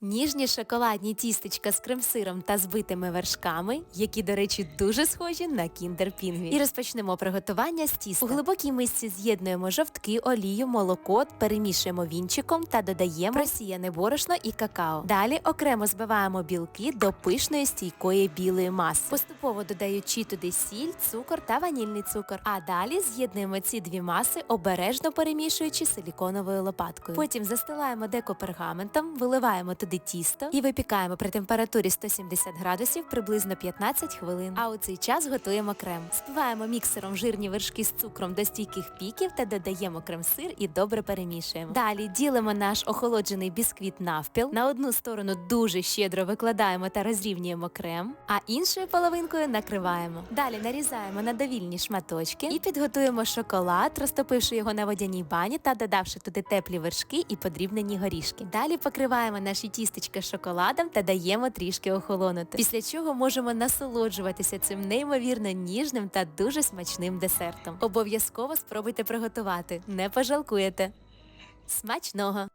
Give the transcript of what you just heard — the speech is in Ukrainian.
Ніжні шоколадні тістечка з крем-сиром та збитими вершками, які, до речі, дуже схожі на кіндер пінгві. І розпочнемо приготування з тіста. У глибокій мисці з'єднуємо жовтки, олію, молоко, перемішуємо вінчиком та додаємо просіяне борошно і какао. Далі окремо збиваємо білки до пишної стійкої білої маси. Поступово додаючи туди сіль, цукор та ванільний цукор. А далі з'єднуємо ці дві маси, обережно перемішуючи силіконовою лопаткою. Потім застилаємо деко пергаментом, виливаємо туди тісто і випікаємо при температурі 170 градусів приблизно 15 хвилин. А у цей час готуємо крем. Збиваємо міксером жирні вершки з цукром до стійких піків та додаємо крем-сир і добре перемішуємо. Далі ділимо наш охолоджений бісквіт навпіл. На одну сторону дуже щедро викладаємо та розрівнюємо крем, а іншою половинкою накриваємо. Далі нарізаємо на довільні шматочки і підготуємо шоколад, розтопивши його на водяній бані та додавши туди теплі вершки і подрібнені горішки. Далі покриваємо наші тістечка шоколадом та даємо трішки охолонути. Після чого можемо насолоджуватися цим неймовірно ніжним та дуже смачним десертом. Обов'язково спробуйте приготувати, не пожалкуєте. Смачного!